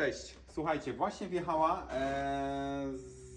Cześć, słuchajcie, właśnie wjechała e,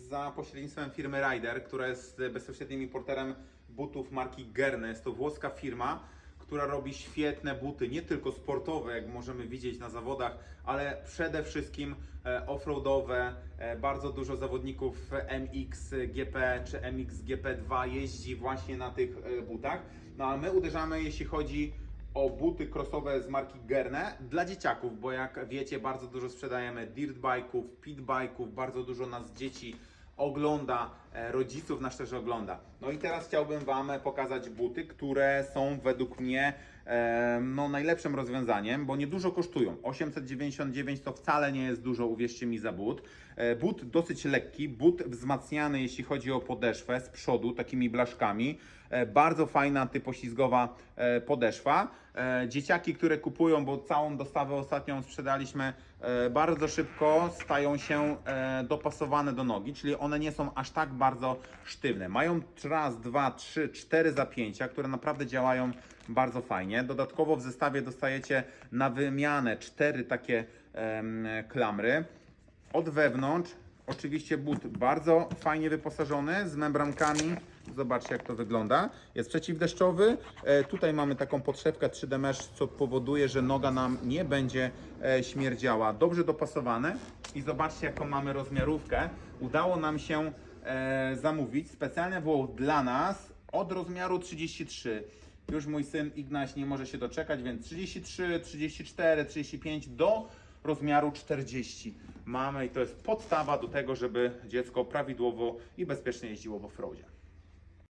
za pośrednictwem firmy Rider, która jest bezpośrednim importerem butów marki Gerne. Jest to włoska firma, która robi świetne buty, nie tylko sportowe, jak możemy widzieć na zawodach, ale przede wszystkim e, offroadowe. E, bardzo dużo zawodników MX GP czy MX GP2 jeździ właśnie na tych e, butach. No a my uderzamy, jeśli chodzi o buty crossowe z marki Gerne dla dzieciaków, bo jak wiecie, bardzo dużo sprzedajemy dirt bike'ów, pit bardzo dużo nas dzieci ogląda, rodziców nas też ogląda. No i teraz chciałbym Wam pokazać buty, które są według mnie e, no, najlepszym rozwiązaniem, bo niedużo kosztują. 899 to wcale nie jest dużo, uwierzcie mi, za but. E, But dosyć lekki, but wzmacniany, jeśli chodzi o podeszwę z przodu, takimi blaszkami. E, Bardzo fajna antypoślizgowa e, podeszwa. E, Dzieciaki, które kupują, bo całą dostawę ostatnią sprzedaliśmy e, bardzo szybko, stają się e, dopasowane do nogi, czyli one nie są aż tak bardzo sztywne. Mają raz, dwa, trzy, cztery zapięcia, które naprawdę działają bardzo fajnie. Dodatkowo w zestawie dostajecie na wymianę cztery takie em, klamry. Od wewnątrz oczywiście but bardzo fajnie wyposażony z membrankami. Zobaczcie jak to wygląda. Jest przeciwdeszczowy. E, tutaj mamy taką podszewkę 3D Mesh, co powoduje, że noga nam nie będzie e, śmierdziała. Dobrze dopasowane. I zobaczcie jaką mamy rozmiarówkę. Udało nam się e, zamówić specjalnie było dla nas od rozmiaru 33. Już mój syn Ignaś nie może się doczekać, więc 33, 34, 35 do rozmiaru 40 mamy i to jest podstawa do tego, żeby dziecko prawidłowo i bezpiecznie jeździło w offroadzie.